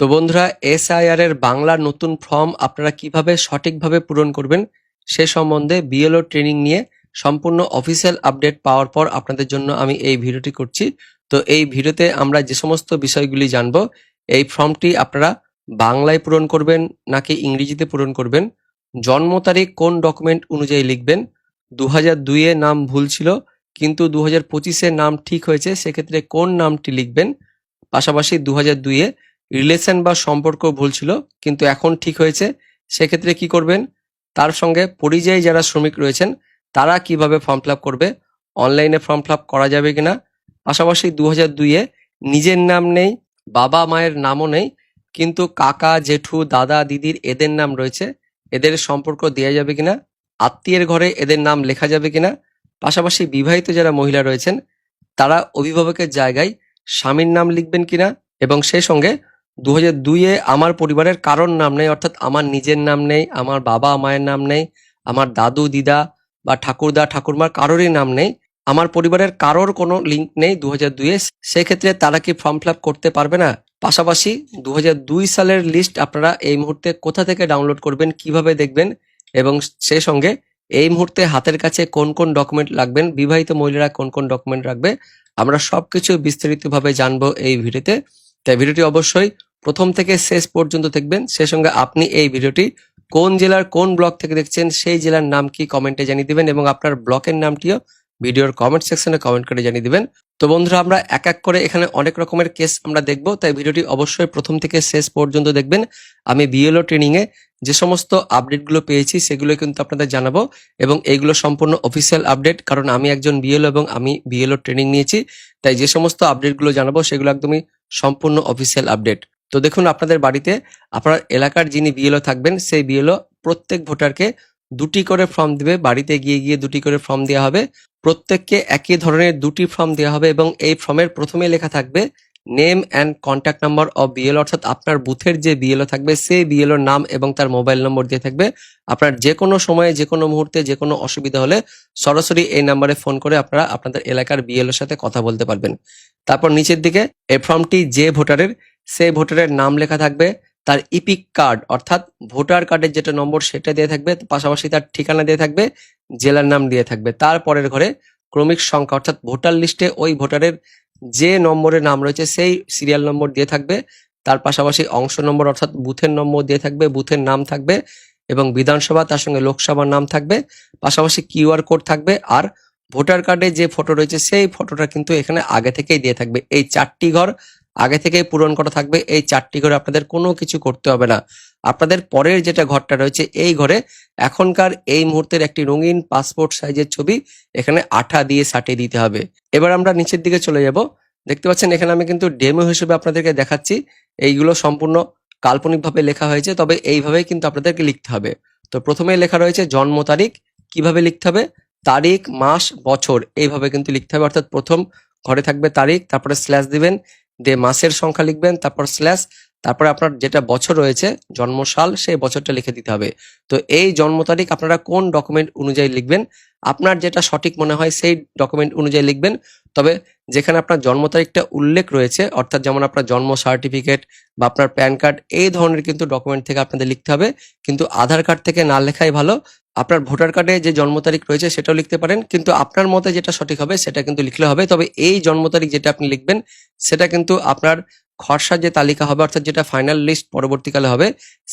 তো বন্ধুরা এসআইআর এর বাংলা নতুন ফর্ম আপনারা কীভাবে সঠিকভাবে পূরণ করবেন সে সম্বন্ধে বিএলও ট্রেনিং নিয়ে সম্পূর্ণ অফিসিয়াল আপডেট পাওয়ার পর আপনাদের জন্য আমি এই ভিডিওটি করছি। তো এই ভিডিওতে আমরা যে সমস্ত বিষয়গুলি জানব, এই ফর্মটি আপনারা বাংলায় পূরণ করবেন নাকি ইংরেজিতে পূরণ করবেন, জন্ম তারিখ কোন ডকুমেন্ট অনুযায়ী লিখবেন দু হাজার দুইয়ে নাম ভুল ছিল, কিন্তু দু হাজার পঁচিশে নাম ঠিক হয়েছে, সেক্ষেত্রে কোন নামটি লিখবেন, পাশাপাশি দু হাজার দুইয়ে রিলেশন বা সম্পর্ক ভুল ছিল, কিন্তু এখন ঠিক হয়েছে। সেক্ষেত্রে কি করবেন? তার সঙ্গে পরিযায়ী যারা শ্রমিক রয়েছেন, তারা কীভাবে ফর্ম ফিল করবে? অনলাইনে ফর্ম ফিল করা যাবে কিনা? পাশাপাশি দু হাজার দুইয়ে নিজের নাম নেই, বাবা মায়ের নামও নেই, কিন্তু কাকা, জেঠু, দাদা, দিদির এদের নাম রয়েছে। এদের সম্পর্ক দেওয়া যাবে কিনা? আত্মীয়ের ঘরে এদের নাম লেখা যাবে কিনা? পাশাপাশি বিবাহিত যারা মহিলা রয়েছেন, তারা অভিভাবকের জায়গায় স্বামীর নাম লিখবেন কিনা? এবং সেই সঙ্গে দু হাজার দুইয়ে আমার পরিবারের কারোর নাম নেই, অর্থাৎ আমার নিজের নাম নেই, আমার বাবা মায়ের নাম নেই, আমার দাদু, দিদা বা ঠাকুরদা, ঠাকুরমার কারোরই নাম নেই। আমার পরিবারের কারোর কোনো লিঙ্ক নেই দু হাজার দুইয়ে। সেক্ষেত্রে তারা কি ফর্ম ফিল করতে পারবে না? পাশাপাশি দু দুই সালের লিস্ট আপনারা এই মুহূর্তে কোথা থেকে ডাউনলোড করবেন, কীভাবে দেখবেন এবং সে সঙ্গে এই মুহূর্তে হাতের কাছে কোন কোন ডকুমেন্ট লাগবেন, বিবাহিত মহিলারা কোন কোন ডকুমেন্ট রাখবে, আমরা সবকিছু বিস্তারিতভাবে জানব এই ভিডিওতে তাই ভিডিওটি অবশ্যই প্রথম থেকে শেষ পর্যন্ত দেখবেন। সেই সঙ্গে আপনি এই ভিডিওটি কোন জেলার কোন ব্লক থেকে দেখছেন, সেই জেলার নাম কি কমেন্টে জানিয়ে দিবেন এবং আপনার ব্লকের নামটিও ভিডিওর কমেন্ট সেকশনে কমেন্ট করে জানিয়ে দিবেন। তো বন্ধুরা, আমরা এক এক করে এখানে অনেক রকমের কেস আমরা দেখব, তাই ভিডিওটি অবশ্যই প্রথম থেকে শেষ পর্যন্ত দেখবেন। আমি বিএলও ট্রেনিং এ যে সমস্ত আপডেটগুলো পেয়েছি, সেগুলো কিন্তু আপনাদের জানাব এবং এইগুলো সম্পূর্ণ অফিসিয়াল আপডেট, কারণ আমি একজন বিএলও এবং আমি বিএলও ট্রেনিং নিয়েছি। তাই যে সমস্ত আপডেটগুলো জানাব, সেগুলো একদমই সম্পূর্ণ অফিসিয়াল আপডেট তো দেখুন, আপনাদের বাড়িতে, আপনার এলাকার যিনি বিএলও থাকবেন, সেই বিএলও প্রত্যেক ভোটারকে দুটি করে ফর্ম দিবে, বাড়িতে গিয়ে গিয়ে দুটি করে ফর্ম দেওয়া হবে। প্রত্যেককে একই ধরনের দুটি ফর্ম দেওয়া হবে এবং এই ফর্মের প্রথমে লেখা থাকবে name and contact number of BL অর্থাৎ আপনার বুথের যে বিএলও থাকবে, সেই বিএলওর নাম এবং তার মোবাইল নম্বর দিয়ে থাকবে। আপনার যে কোনো সময়ে যে কোনো মুহূর্তে যে কোনো অসুবিধা হলে সরাসরি এই নাম্বারে ফোন করে আপনারা আপনাদের এলাকার বিএলওর সাথে কথা বলতে পারবেন। তারপর নিচের দিকে এই ফর্মটি যে ভোটারের, সেই ভোটারের নাম লেখা থাকবে। তার ইপিক কার্ড অর্থাৎ ভোটার কার্ডের যেটা নম্বর, সেটা দিয়ে থাকবে। পাশাপাশি তার ঠিকানা দিয়ে থাকবে, জেলার নাম দিয়ে থাকবে। তারপরের ঘরে ক্রমিক সংখ্যা, অর্থাৎ ভোটার লিস্টে ওই ভোটারের যে নম্বরে নাম রয়েছে সেই সিরিয়াল নম্বর দিয়ে থাকবে। তার পাশাপাশি অংশ নম্বর অর্থাৎ বুথের নম্বর দিয়ে থাকবে, বুথের নাম থাকবে এবং বিধানসভা, তার সঙ্গে লোকসভার নাম থাকবে। পাশাপাশি কিউআর কোড থাকবে আর ভোটার কার্ডে যে ফটো রয়েছে সেই ফটোটা কিন্তু এখানে আগে থেকেই দিয়ে থাকবে। এই চারটি ঘর আগে থেকেই পূরণ করা থাকবে। এই চারটি ঘরে আপনাদের কোনো কিছু করতে হবে না। আপনাদের পরের যেটা ঘরটা রয়েছে, এই ঘরে এখনকার এই মুহূর্তের একটি রঙিন পাসপোর্ট সাইজের ছবি এখানে আঠা দিয়ে সাটিয়ে দিতে হবে। এবার আমরা নিচের দিকে চলে যাব। দেখতে পাচ্ছেন, এখানে আমি কিন্তু ডেমো হিসেবে আপনাদেরকে দেখাচ্ছি। এইগুলো সম্পূর্ণ কাল্পনিকভাবে লেখা হয়েছে, তবে এইভাবেই কিন্তু আপনাদেরকে লিখতে হবে। তো প্রথমে লেখা রয়েছে জন্ম তারিখ, কীভাবে লিখতে হবে? তারিখ, মাস, বছর, এইভাবে কিন্তু লিখতে হবে। অর্থাৎ প্রথম ঘরে থাকবে তারিখ, তারপরে স্ল্যাশ দিবেন। দিয়ে মাসের সংখ্যা লিখবেন তারপর স্ল্যাশ তারপরে আপনার যেটা বছর রয়েছে, জন্মসাল, সেই বছরটা লিখে দিতে হবে। তো এই জন্ম তারিখ আপনারা কোন ডকুমেন্ট অনুযায়ী লিখবেন? আপনার যেটা সঠিক মনে হয় সেই ডকুমেন্ট অনুযায়ী লিখবেন। তবে যেখানে আপনার জন্ম তারিখটা উল্লেখ রয়েছে, অর্থাৎ যেমন আপনার জন্ম সার্টিফিকেট বা আপনার প্যান কার্ড এই ধরনের কিন্তু ডকুমেন্ট থেকে আপনাদের লিখতে হবে। কিন্তু আধার কার্ড থেকে না লেখাই ভালো। আপনার ভোটার কার্ডে যে জন্ম তারিখ রয়েছে সেটাও লিখতে পারেন। কিন্তু আপনার মতে যেটা সঠিক হবে সেটা কিন্তু লিখলে হবে। তবে এই জন্ম তারিখ যেটা আপনি লিখবেন, সেটা কিন্তু আপনার খরসার যে তালিকা হবে, অর্থাৎ যেটা ফাইনাল লিস্ট পরবর্তীকালে হবে,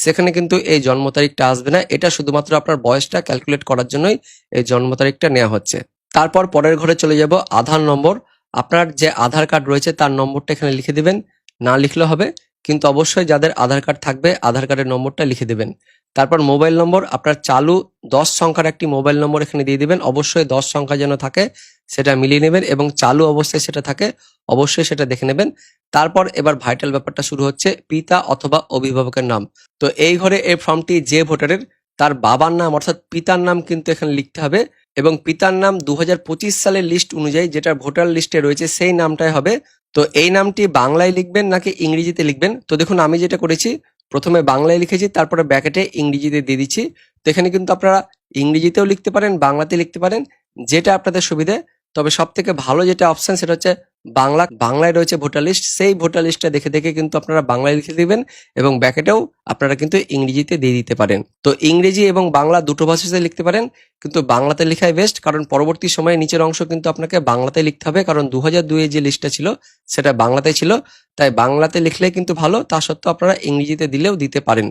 সেখানে কিন্তু এই জন্ম তারিখটা আসবে না। এটা শুধুমাত্র আপনার বয়সটা ক্যালকুলেট করার জন্যই এই জন্ম তারিখটা নেওয়া হচ্ছে। তারপর পরের ঘরে চলে যাব, আধার নম্বর। আপনার যে আধার কার্ড রয়েছে, তার নম্বরটা এখানে লিখে দিবেন। না লিখলে হবে, কিন্তু অবশ্যই যাদের আধার কার্ড থাকবে, আধার কার্ডের নম্বরটা লিখে দেবেন। তারপর মোবাইল নম্বর, আপনার চালু দশ সংখ্যার একটি মোবাইল নম্বর এখানে দিয়ে দিবেন। অবশ্যই দশ সংখ্যা যেন থাকে সেটা মিলিয়ে নেবেন এবং চালু অবস্থায় সেটা থাকে অবশ্যই সেটা দেখে নেবেন। তারপর এবার ভাইটাল ব্যাপারটা শুরু হচ্ছে, পিতা অথবা অভিভাবকের নাম। তো এই ঘরে এই ফর্মটি যে ভোটারের, তার বাবার নাম অর্থাৎ পিতার নাম কিন্তু এখানে লিখতে হবে এবং পিতার নাম দু হাজার পঁচিশ সালের লিস্ট অনুযায়ী যেটা ভোটার লিস্টে রয়েছে সেই নামটাই হবে। তো এই নামটি বাংলায় লিখবেন নাকি ইংরেজিতে লিখবেন? তো দেখুন আমি যেটা করেছি প্রথমে বাংলায় লিখেছি, তারপরে ব্যাকেটে ইংরেজিতে দিয়ে দিচ্ছি। তো এখানে কিন্তু আপনারা ইংরেজিতেও লিখতে পারেন বাংলাতে লিখতে পারেন, যেটা আপনাদের সুবিধে। তবে সব থেকে ভালো যেটা অপশান সেটা হচ্ছে বাংলা, বাংলায় রয়েছে ভোটার লিস্ট, সেই ভোটার লিস্টটা দেখে দেখে কিন্তু আপনারা বাংলায় লিখে দিবেন এবং ব্যাকেটেও আপনারা কিন্তু ইংরেজিতে দিয়ে দিতে পারেন। তো ইংরেজি এবং বাংলা দুটো ভাষাতে লিখতে পারেন, কিন্তু বাংলাতে লেখাই বেস্ট কারণ পরবর্তী সময়ে নিচের অংশ কিন্তু আপনাকে বাংলাতে লিখতে হবে, কারণ দু হাজার দুয়ে যে লিস্টটা ছিল সেটা বাংলাতে ছিল। তাই বাংলাতে লিখলে কিন্তু ভালো, তা সত্ত্বেও আপনারা ইংরেজিতে দিলেও দিতে পারেন।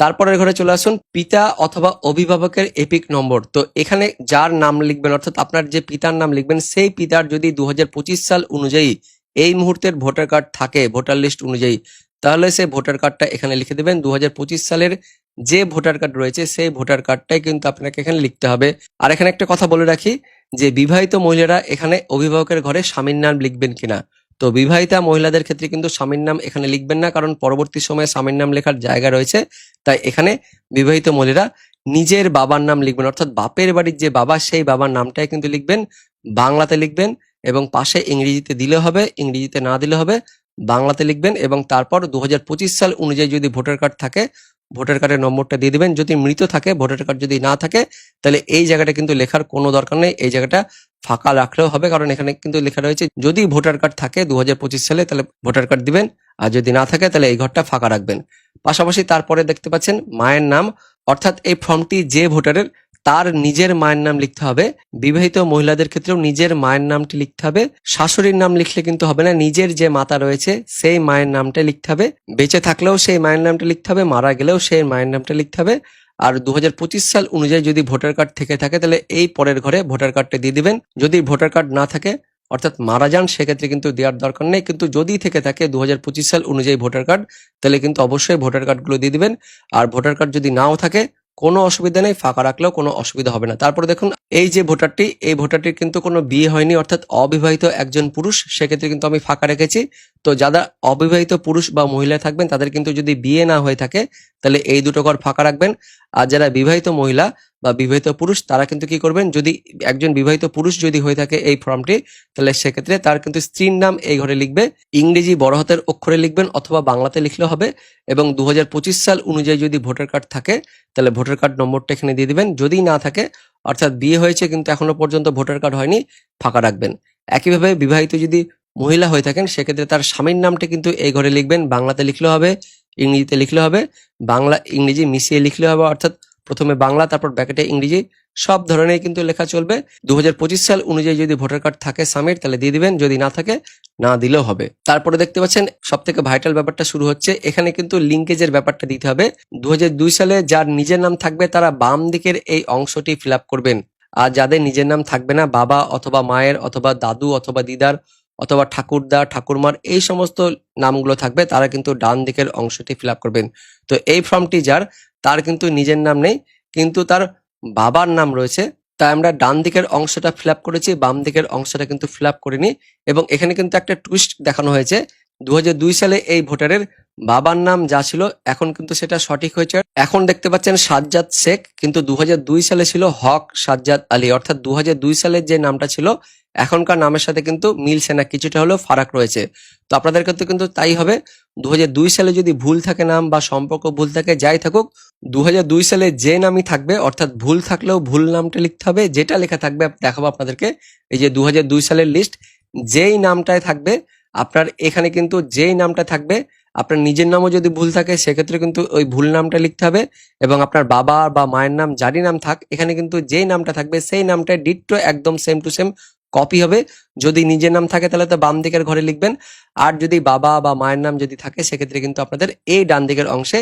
তারপরের ঘরে চলে আসুন পিতা অথবা অভিভাবকের এপিক নম্বর। তো এখানে যার নাম লিখবেন, অর্থাৎ আপনার যে পিতার নাম লিখবেন, সেই পিতার যদি দু হাজার পঁচিশ সাল অনুযায়ী এই মুহূর্তের ভোটার কার্ড থাকে, ভোটার লিস্ট অনুযায়ী, তাহলে সেই ভোটার কার্ডটা এখানে লিখে দেবেন। দু হাজার পঁচিশ সালের যে ভোটার কার্ড রয়েছে, সেই ভোটার কার্ডটাই কিন্তু আপনাকে এখানে লিখতে হবে। আর এখানে একটা কথা বলে রাখি যে, বিবাহিত মহিলারা এখানে অভিভাবকের ঘরে স্বামীর নাম লিখবেন কিনা। তো বিবাহিতা মহিলাদের ক্ষেত্রে কিন্তু স্বামীর নাম এখানে লিখবেন না, কারণ পরবর্তী সময়ে স্বামীর নাম লেখার জায়গা রয়েছে। তাই এখানে বিবাহিত মহিলারা নিজের বাবার নাম লিখবেন, অর্থাৎ বাপের বাড়ির যে বাবা, সেই বাবার নামটাই কিন্তু লিখবেন, বাংলাতে লিখবেন এবং পাশে ইংরেজিতে দিলে হবে, ইংরেজিতে না দিলে হবে, বাংলাতে লিখবেন এবং তারপর দু হাজার পঁচিশ সাল অনুযায়ী যদি ভোটার কার্ড থাকে ভোটার কার্ডের নম্বরটা দিয়ে দেবেন। যদি মৃত থাকে, ভোটার কার্ড যদি না থাকে, তাহলে এই জায়গাটা কিন্তু লেখার কোনো দরকার নেই। এই জায়গাটা ফাঁকা রাখলেও হবে, কারণ এখানে কিন্তু লেখা রয়েছে, যদি ভোটার কার্ড থাকে দু হাজার পঁচিশ সালে, তাহলে ভোটার কার্ড দিবেন। আর যদি না থাকে, তাহলে এই ঘরটা ফাঁকা রাখবেন। পাশাপাশি তারপরে দেখতে পাচ্ছেন মায়ের নাম। অর্থাৎ এই ফর্মটি যে ভোটারের তার নিজের মায়ের নাম লিখতে হবে। বিবাহিত মহিলাদের ক্ষেত্রেও নিজের মায়ের নামটি লিখতে হবে। শাশুড়ির নাম লিখলে কিন্তু হবে না। নিজের যে মাতা রয়েছে, সেই মায়ের নামটা লিখতে হবে। বেঁচে থাকলেও সেই মায়ের নামটা লিখতে হবে, মারা গেলেও সেই মায়ের নামটা লিখতে হবে। আর দু হাজার পঁচিশ সাল অনুযায়ী যদি ভোটার কার্ড থেকে থাকে, তাহলে এই পরের ঘরে ভোটার কার্ডটা দিয়ে দিবেন। যদি ভোটার কার্ড না থাকে, অর্থাৎ মারা যান, সেক্ষেত্রে কিন্তু দেওয়ার দরকার নেই। কিন্তু যদি থেকে থাকে দু হাজার পঁচিশ সাল অনুযায়ী ভোটার কার্ড, তাহলে কিন্তু অবশ্যই ভোটার কার্ডগুলো দিয়ে দিবেন। আর ভোটার কার্ড যদি নাও থাকে কোনো অসুবিধা নেই, ফাঁকা রাখলেও কোনো অসুবিধা হবে না। তারপরে দেখুন, এই যে ভোটারটি, এই ভোটারটির কিন্তু কোনো বিয়ে হয়নি, অর্থাৎ অবিবাহিত একজন পুরুষ, সেক্ষেত্রে কিন্তু আমি ফাঁকা রেখেছি। তো যারা অবিবাহিত পুরুষ বা মহিলা থাকবেন, তাদের কিন্তু যদি বিয়ে না হয়ে থাকে, তাহলে এই দুটো ঘর ফাঁকা রাখবেন। আর যারা বিবাহিত মহিলা বা বিবাহিত পুরুষ, তারা কিন্তু কি করবেন? যদি একজন বিবাহিত পুরুষ যদি হয়ে থাকে এই ফর্মটি, তাহলে সেক্ষেত্রে তার কিন্তু স্ত্রীর নাম এই ঘরে লিখবে, ইংরেজি বড় হাতের অক্ষরে লিখবেন অথবা বাংলাতে লিখলে হবে এবং দু হাজার পঁচিশ সাল অনুযায়ী যদি ভোটার কার্ড থাকে, তাহলে ভোটার কার্ড নম্বরটা এখানে দিয়ে দিবেন। যদি না থাকে, অর্থাৎ বিয়ে হয়েছে কিন্তু এখনও পর্যন্ত ভোটার কার্ড হয়নি, ফাঁকা রাখবেন। একইভাবে বিবাহিত যদি মহিলা হয়ে থাকেন, সেক্ষেত্রে তার স্বামীর নামটা কিন্তু এই ঘরে লিখবেন, বাংলাতে লিখলে হবে, ইংরেজিতে লিখলে হবে, বাংলা, ইংরেজি মিশিয়ে লিখলে হবে, অর্থাৎ প্রথমে বাংলা, তারপর ব্যাকেটে ইংরেজি, সব ধরনের কিন্তু লেখা চলবে। দু হাজার পঁচিশ সাল অনুযায়ী যদি ভোটার কার্ড থাকে স্বামীর তাহলে দিয়ে দিবেন। যদি না থাকে, না দিলেও হবে। তারপরে দেখতে পাচ্ছেন সব থেকে ভাইটাল ব্যাপারটা শুরু হচ্ছে। এখানে কিন্তু লিঙ্কেজের ব্যাপারটা দিতে হবে। দু হাজার দুই সালে যার নিজের নাম থাকবে, তারা বাম দিকের এই অংশটি ফিল করবেন। আর যাদের নিজের নাম থাকবে না, বাবা অথবা মায়ের, অথবা দাদু অথবা দিদার অথবা ঠাকুরদা, ঠাকুরমার এই সমস্ত নামগুলো থাকবে, তারা কিন্তু ডান দিকের অংশটি ফিল করবেন। তো এই ফর্মটি যার, তার কিন্তু নিজের নাম নেই, কিন্তু তার বাবার নাম রয়েছে। তাই আমরা ডান দিকের অংশটা ফিল করেছি, বাম দিকের অংশটা কিন্তু ফিল করিনি, এবং এখানে কিন্তু একটা টুইস্ট দেখানো হয়েছে। দু হাজার দুই সালে এই ভোটারের বাবার নাম যা ছিল, এখন কিন্তু সেটা সঠিক হয়েছে। এখন দেখতে পাচ্ছেন সাজ্জাদ শেখ, কিন্তু দু হাজার দুই সালে ছিল হক সাজ্জাদ আলী। অর্থাৎ দু হাজার দুই সালের যে নামটা ছিল, এখনকার নামের সাথে কিন্তু মিলছে না, কিছুটা হলেও ফারাক রয়েছে। তো আপনাদের ক্ষেত্রে কিন্তু তাই হবে দু হাজার দুই সালে যদি ভুল থাকে নাম বা সম্পর্ক ভুল থাকে, যাই থাকুক দু হাজার দুই সালে যে নামই থাকবে, অর্থাৎ ভুল থাকলেও ভুল নামটা লিখতে হবে, যেটা লেখা থাকবে, দেখাবো আপনাদেরকে, এই যে দু হাজার দুই সালের লিস্ট যেই নামটায় থাকবে আপনার এখানে কিন্তু যেই নামটা থাকবে, আপনার নিজের নামও যদি ভুল থাকে, সেক্ষেত্রে কিন্তু ওই ভুল নামটা লিখতে হবে এবং আপনার বাবা বা মায়ের নাম, যারই নাম থাক, এখানে কিন্তু যেই নামটা থাকবে, সেই নামটা ডিট্টো একদম সেম টু সেম কপি হবে। যদি নিজের নাম থাকে, তাহলে তো বাম দিকের ঘরে লিখবেন। আর যদি বাবা বা মায়ের নাম যদি থাকে, সেক্ষেত্রে কিন্তু আপনাদের এই ডান দিকের অংশে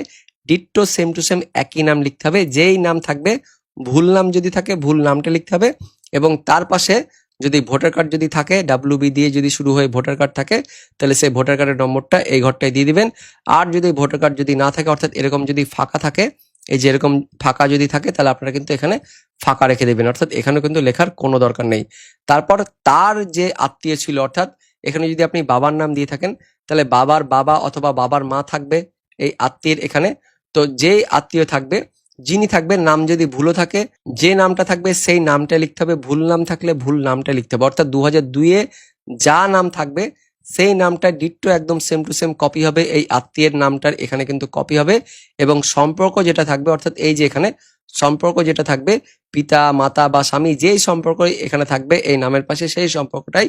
ডিট্টো সেম টু সেম একই নাম লিখতে হবে। যেই নাম থাকবে, ভুল নাম যদি থাকে, ভুল নামটা লিখতে হবে এবং তার পাশে যদি ভোটার কার্ড যদি থাকে ডাব্লিউ বি দিয়ে যদি শুরু হয়ে ভোটার কার্ড থাকে, তাহলে সেই ভোটার কার্ডের নম্বরটা এই ঘরটায় দিয়ে দিবেন। আর যদি ভোটার কার্ড যদি না থাকে, অর্থাৎ এরকম যদি ফাঁকা থাকে, এই যে এরকম ফাঁকা যদি থাকে, তাহলে আপনারা কিন্তু এখানে ফাঁকা রেখে দেবেন। অর্থাৎ এখানে কিন্তু লেখার কোনো দরকার নেই। তারপর তার যে আত্মীয় ছিল, অর্থাৎ এখানে যদি আপনি বাবার নাম দিয়ে থাকেন, তাহলে বাবার বাবা অথবা বাবার মা থাকবে এই আত্মীয়ের এখানে। তো যেই আত্মীয় থাকবে যিনি থাকবেন, নাম যদি ভুলও থাকে, যে নামটা থাকবে সেই নামটা লিখতে হবে। ভুল নাম থাকলে ভুল নামটা লিখতে হবে। অর্থাৎ দু হাজার দুইয়ে যা নাম থাকবে, সেই নামটা ডিট্টো একদম সেম টু সেম কপি হবে। এই আত্মীয়ের নামটার এখানে কিন্তু কপি হবে এবং সম্পর্ক যেটা থাকবে, অর্থাৎ এই যে এখানে সম্পর্ক যেটা থাকবে, পিতা, মাতা বা স্বামী যেই সম্পর্ক এখানে থাকবে, এই নামের পাশে সেই সম্পর্কটাই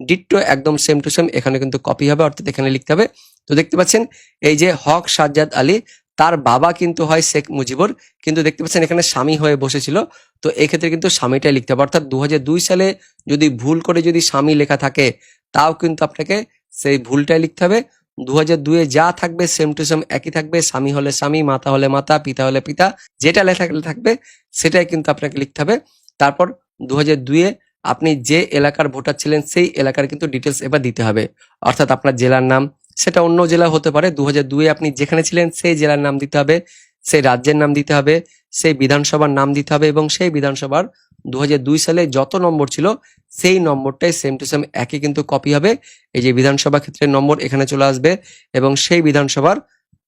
ডিট্টো একদম সেম টু সেম এখানে কিন্তু কপি হবে, অর্থাৎ এখানে লিখতে হবে। তো দেখতে পাচ্ছেন, এই যে হক সাজ্জাদ আলী তার বাবা কিন্তু হয় শেখ মুজিবুর। কিন্তু দেখতে পাচ্ছেন এখানে স্বামী হয়ে বসেছিল। তো এক্ষেত্রে কিন্তু স্বামীটাই লিখতে হবে। অর্থাৎ দু হাজার দুই সালে যদি ভুল করে যদি স্বামী লেখা থাকে, তাও কিন্তু আপনাকে সেই ভুলটাই লিখতে হবে। দু হাজার দুয়ে যা থাকবে সেম টু সেম একই থাকবে। স্বামী হলে স্বামী, মাতা হলে মাতা, পিতা হলে পিতা, যেটা লেখা থাকবে সেটাই কিন্তু আপনাকে লিখতে হবে। তারপর দু হাজার দুয়ে আপনি যে এলাকার ভোটার ছিলেন, সেই এলাকার কিন্তু ডিটেলস এবার দিতে হবে। অর্থাৎ আপনার জেলার নাম সেটা অন্য জেলা হতে পারে। দু হাজার দুয়ে আপনি যেখানে ছিলেন, সেই জেলার নাম দিতে হবে, সেই রাজ্যের নাম দিতে হবে, সেই বিধানসভার নাম দিতে হবে এবং সেই বিধানসভার দু হাজার দুই সালে যত নম্বর ছিল, সেই নম্বরটাই সেম টু সেম একই কিন্তু কপি হবে। এই যে বিধানসভা ক্ষেত্রের নম্বর এখানে চলে আসবে এবং সেই বিধানসভার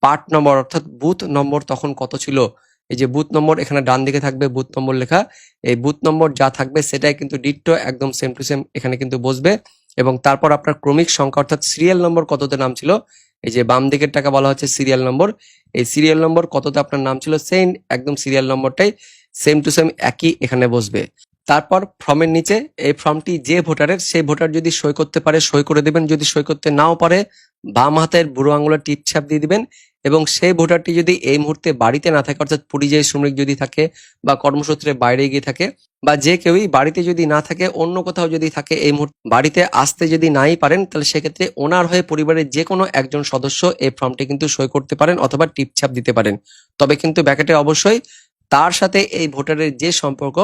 পার্ট নম্বর অর্থাৎ বুথ নম্বর তখন কত ছিল? এই যে বুথ নম্বর এখানে ডান দিকে থাকবে বুথ নম্বর লেখা। এই বুথ নম্বর যা থাকবে, সেটাই কিন্তু ডিট্টো একদম সেম টু সেম এখানে কিন্তু বসবে। এবং তারপর আপনার ক্রমিক সংখ্যা, অর্থাৎ সিরিয়াল নম্বর কততে নাম ছিল এই যে বাম দিকের টাকা বলা হচ্ছে সিরিয়াল নম্বর এই সিরিয়াল নম্বর কততে আপনার নাম ছিল সেম একদম সিরিয়াল নম্বরটাই সেম টু সেম একই এখানে বসবে। তারপর ফর্মের নিচে, এই ফর্মটি যে ভোটারের, সেই ভোটার যদি সই করতে পারে, সই করে দেবেন। যদি সই করতে নাও পারে, বাম হাতের বুড়ো আঙুলের টিপ ছাপ দিয়ে দিবেন। এবং সেই ভোটারটি যদি এই মুহূর্তে বাড়িতে না থাকে, অর্থাৎ পরিযায়ী শ্রমিক যদি থাকে বা কর্মসূত্রে বাইরে গিয়ে থাকে বা যে কেউই বাড়িতে যদি না থাকে, অন্য কোথাও যদি থাকে, এই মুহূর্তে বাড়িতে আসতে যদি নাই পারেন, তাহলে সেক্ষেত্রে ওনার হয়ে পরিবারের যে কোনো একজন সদস্য এই ফর্মটি কিন্তু সই করতে পারেন অথবা টিপছাপ দিতে পারেন। তবে কিন্তু ব্যাকেটে অবশ্যই তার সাথে এই ভোটারের যে সম্পর্ক,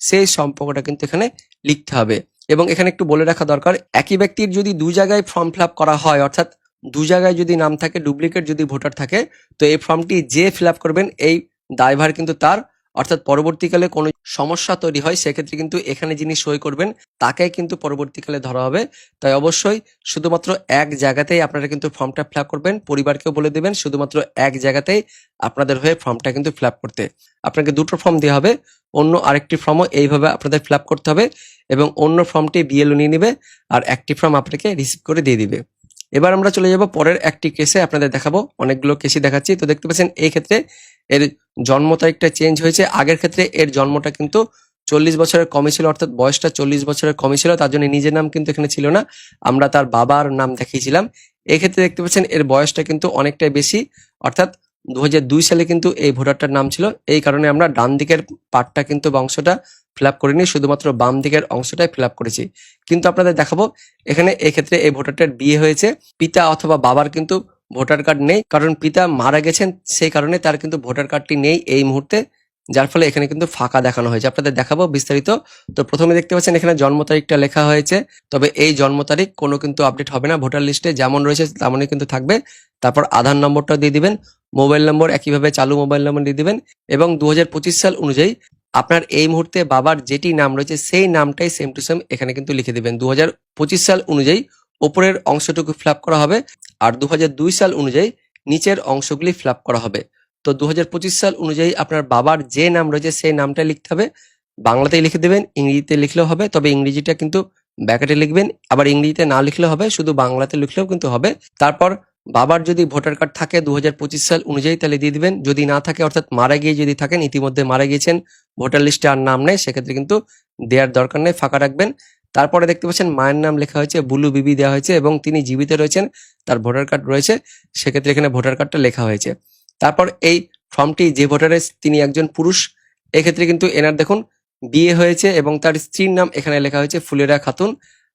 সেই সম্পর্কটা কিন্তু এখানে লিখতে হবে। এবং এখানে একটু বলে রাখা দরকার, একই ব্যক্তির যদি দু জায়গায় ফর্ম ফিল করা হয়, অর্থাৎ দু জায়গায় যদি নাম থাকে ডুপ্লিকেট যদি ভোটার থাকে, তো এই ফর্মটি যে ফিল করবেন, এই দায়ভার কিন্তু তার, অর্থাৎ পরবর্তীকালে কোনো সমস্যা তৈরি হয়, সেক্ষেত্রে কিন্তু এখানে যিনি সই করবেন তাকে কিন্তু পরবর্তীকালে ধরা হবে। তাই অবশ্যই শুধুমাত্র এক জায়গাতেই আপনারা কিন্তু ফর্মটা ফিল করবেন, পরিবারকেও বলে দেবেন, শুধুমাত্র এক জায়গাতেই আপনাদের হয়ে ফর্মটা কিন্তু ফিল করতে। আপনাকে দুটো ফর্ম দেওয়া হবে, অন্য আরেকটি ফর্মও এইভাবে আপনাদের ফিল করতে হবে এবং অন্য ফর্মটি বিএলও নিয়ে নেবে, আর একটি ফর্ম আপনাকে রিসিভ করে দিয়ে দিবে। এবার আমরা চলে যাব পরের একটি কেসে আপনাদের দেখাবো। অনেকগুলো কেসই দেখাচ্ছি। তো দেখতে পাচ্ছেন, এই ক্ষেত্রে এর জন্ম তারিখটা চেঞ্জ হয়েছে। আগের ক্ষেত্রে এর জন্মটা কিন্তু চল্লিশ বছরের কমে ছিল, অর্থাৎ বয়সটা চল্লিশ বছরের কমে ছিল, তার জন্য নিজের নাম কিন্তু এখানে ছিল না। আমরা তার বাবার নাম দেখিয়েছিলাম। এক্ষেত্রে দেখতে পাচ্ছেন, এর বয়সটা কিন্তু অনেকটাই বেশি, অর্থাৎ দু সালে কিন্তু এই ভোটারটার নাম ছিল। এই কারণে আমরা ডান দিকের পার্টটা কিন্তু বা অংশটা ফিল আপ করিনি, শুধুমাত্র বাম দিকের অংশটাই ফিল আপ করেছি। কিন্তু আপনাদের দেখাবো, এখানে এক্ষেত্রে এই ভোটারটার বিয়ে হয়েছে। পিতা অথবা বাবার কিন্তু ভোটার কার্ড নেই, কারণ পিতা মারা গেছেন, সেই কারণে তার কিন্তু ভোটার কার্ডটি নেই এই মুহূর্তে, যার ফলে এখানে কিন্তু ফাঁকা দেখানো হয়েছে। আপনাদের দেখাবো বিস্তারিত। তো প্রথমে দেখতে পাচ্ছেন, এখানে জন্ম তারিখটা লেখা হয়েছে। তবে এই জন্ম তারিখ কোনো কিন্তু আপডেট হবে না, ভোটার লিস্টে যেমন রয়েছে তেমনই কিন্তু থাকবে। তারপর আধার নম্বরটা দিয়ে দিবেন, মোবাইল নম্বর একইভাবে চালু মোবাইল নম্বর দিয়ে দিবেন। এবং দু হাজার পঁচিশ সাল অনুযায়ী আপনার এই মুহূর্তে বাবার যেটি নাম রয়েছে, সেই নামটাই সেম টু সেম এখানে কিন্তু লিখে দেবেন। দু হাজার পঁচিশ সাল অনুযায়ী ওপরের অংশটুকু ফিল করা হবে আর দু হাজার দুই সাল অনুযায়ী নিচের অংশগুলি ফিল করা হবে। তো দু হাজার পঁচিশ সাল অনুযায়ী আপনার বাবার যে নাম রয়েছে, সেই নামটা লিখতে হবে। বাংলাতেই লিখে দেবেন, ইংরেজিতে লিখলেও হবে, তবে ইংরেজিটা কিন্তু ব্যাকেটে লিখবেন। আবার ইংরেজিতে না লিখলেও হবে, শুধু বাংলাতে লিখলেও কিন্তু হবে। তারপর বাবার যদি ভোটার কার্ড থাকে দু হাজার পঁচিশ সাল অনুযায়ী তাহলে দিয়ে দিবেন। যদি না থাকে, অর্থাৎ মারা গিয়ে যদি থাকেন, ইতিমধ্যে মারা গিয়েছেন, ভোটার লিস্টে আর নাম নেই, সেক্ষেত্রে কিন্তু দেওয়ার দরকার নেই, ফাঁকা রাখবেন। তারপরে দেখতে পাচ্ছেন মায়ের নাম লেখা হয়েছে, বুলু বিবি দেওয়া হয়েছে এবং তিনি জীবিত রয়েছেন, তার ভোটার কার্ড রয়েছে, সেক্ষেত্রে এখানে ভোটার কার্ডটা লেখা হয়েছে। তারপর এই ফর্মটি যে ভোটারের তিনি একজন পুরুষ, এক্ষেত্রে কিন্তু এনার দেখুন, বিয়ে হয়েছে এবং তার স্ত্রীর নাম এখানে লেখা হয়েছে, ফুলেরা খাতুন।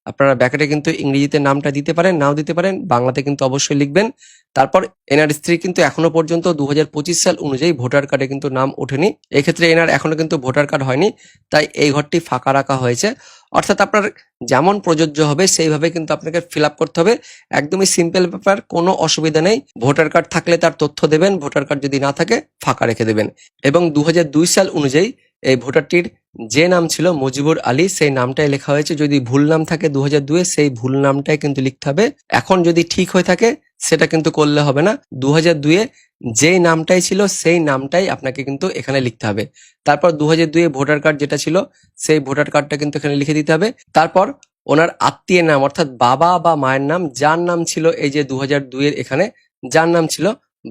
আপনারা ব্যাকেটে কিন্তু ইংরেজিতে নামটা দিতে পারেন, নাও দিতে পারেন, বাংলাতে কিন্তু অবশ্যই লিখবেন। তারপর এনার স্ত্রী কিন্তু এখনও পর্যন্ত দু হাজার পঁচিশ সাল অনুযায়ী ভোটার কার্ডে কিন্তু নাম ওঠেনি। এক্ষেত্রে এনার এখনও কিন্তু ভোটার কার্ড হয়নি, তাই এই ঘরটি ফাঁকা রাখা হয়েছে। অর্থাৎ আপনার যেমন প্রযোজ্য হবে, সেইভাবে কিন্তু আপনাকে ফিল করতে হবে। একদমই সিম্পল ব্যাপার, কোনো অসুবিধা নেই। ভোটার কার্ড থাকলে তার তথ্য দেবেন, ভোটার কার্ড যদি না থাকে, ফাঁকা রেখে দেবেন। এবং দু হাজার দুই সাল অনুযায়ী এই ভোটারটির যে নাম ছিল মুজিবুর আলী, সেই নামটাই লেখা হয়েছে। যদি ভুল নাম থাকে দু হাজার দুয়ে, সেই ভুল নামটাই কিন্তু লিখতে হবে। এখন যদি ঠিক হয়ে থাকে, সেটা কিন্তু করলে হবে না। দু হাজার দুয়ে যেই নামটাই ছিল, সেই নামটাই আপনাকে কিন্তু এখানে লিখতে হবে। তারপর দু হাজার দুয়ে ভোটার কার্ড যেটা ছিল, সেই ভোটার কার্ডটা কিন্তু এখানে লিখে দিতে হবে। তারপর ওনার আত্মীয়ের নাম, অর্থাৎ বাবা বা মায়ের নাম, যার নাম ছিল এই যে দু হাজার দুইয়ের এখানে, যার নাম ছিল